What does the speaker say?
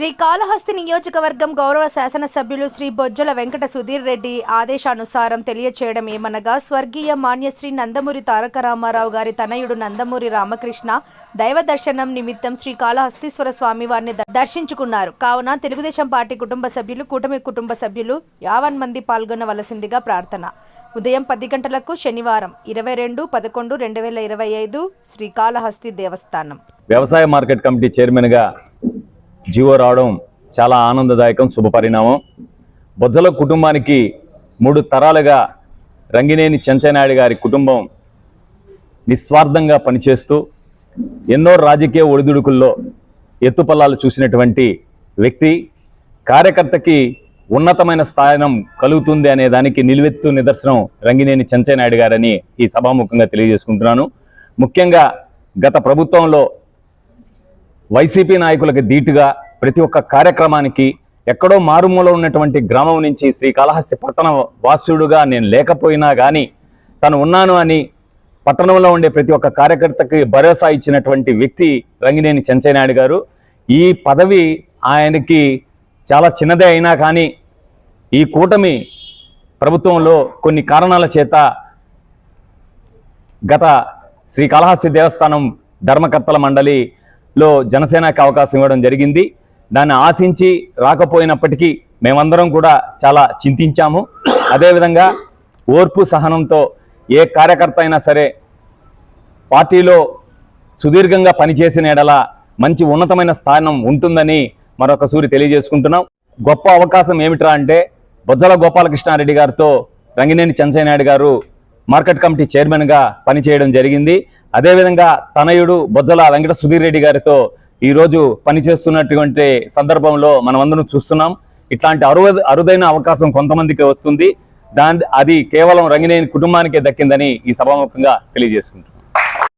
శ్రీకాళహస్తి నియోజకవర్గం గౌరవ శాసనసభ్యులు శ్రీ బొజ్జల వెంకట సుధీర్ రెడ్డి ఆదేశానుసారం తెలియచేయడం ఏమనగా స్వర్గీయ మాన్యశ్రీ నందమూరి తారక రామారావు గారి తనయుడు నందమూరి రామకృష్ణ దైవ దర్శనం నిమిత్తం శ్రీకాళహస్తీశ్వర స్వామి వారిని దర్శించుకున్నారు. కావున తెలుగుదేశం పార్టీ కుటుంబ సభ్యులు కూటమి కుటుంబ సభ్యులు యావన్ మంది పాల్గొనవలసిందిగా ప్రార్థన. ఉదయం పది గంటలకు శనివారం ఇరవై రెండు పదకొండు రెండు వేల ఇరవై ఐదు శ్రీకాళహస్తి దేవస్థానం. వ్యవసాయ మార్కెట్ కమిటీ చైర్మన్గా జీవో రావడం చాలా ఆనందదాయకం శుభపరిణామం బొజ్జల కుటుంబానికి మూడు తరాలుగా రంగినేని చెంచనాయుడు గారి కుటుంబం నిస్వార్థంగా పనిచేస్తూ ఎన్నో రాజకీయ ఒడిదుడుకుల్లో ఎత్తుపల్లాలు చూసినటువంటి వ్యక్తి కార్యకర్తకి ఉన్నతమైన స్థానం కలుగుతుంది అనే దానికి నిలువెత్తు నిదర్శనం రంగినేని చెంచనాయుడు గారని ఈ సభాముఖంగా తెలియజేసుకుంటున్నాను. ముఖ్యంగా గత ప్రభుత్వంలో వైసీపీ నాయకులకు ధీటుగా ప్రతి ఒక్క కార్యక్రమానికి ఎక్కడో మారుమూల ఉన్నటువంటి గ్రామం నుంచి శ్రీకాళహస్తి పట్టణ వాసుడుగా నేను లేకపోయినా కానీ తను ఉన్నాను అని పట్టణంలో ఉండే ప్రతి ఒక్క కార్యకర్తకి భరోసా ఇచ్చినటువంటి వ్యక్తి రంగినేని చెంచనాయుడు గారు. ఈ పదవి ఆయనకి చాలా చిన్నదే అయినా కానీ ఈ కూటమి ప్రభుత్వంలో కొన్ని కారణాల చేత గత శ్రీకాళహస్తి దేవస్థానం ధర్మకర్తల మండలి లో జనసేనకి అవకాశం ఇవ్వడం జరిగింది. దాన్ని ఆశించి రాకపోయినప్పటికీ మేమందరం కూడా చాలా చింతించాము. అదేవిధంగా ఓర్పు సహనంతో ఏ కార్యకర్త అయినా సరే పార్టీలో సుదీర్ఘంగా పనిచేసిన ఎడల మంచి ఉన్నతమైన స్థానం ఉంటుందని మరొకసూరి తెలియజేసుకుంటున్నాం. గొప్ప అవకాశం ఏమిట్రా అంటే బొజ్జల గోపాలకృష్ణారెడ్డి గారితో రంగినేని చంచయ్యనాయుడు గారు మార్కెట్ కమిటీ చైర్మన్గా పనిచేయడం జరిగింది. అదేవిధంగా తనయుడు బొజ్జల వెంకట సుధీర్ రెడ్డి గారితో ఈరోజు పనిచేస్తున్నటువంటి సందర్భంలో మనమందరం చూస్తున్నాం. ఇట్లాంటి అరువ అరుదైన అవకాశం కొంతమందికి వస్తుంది. దాని అది కేవలం రంగినేని కుటుంబానికే దక్కిందని ఈ సభాముఖంగా తెలియజేసుకుంటున్నాం.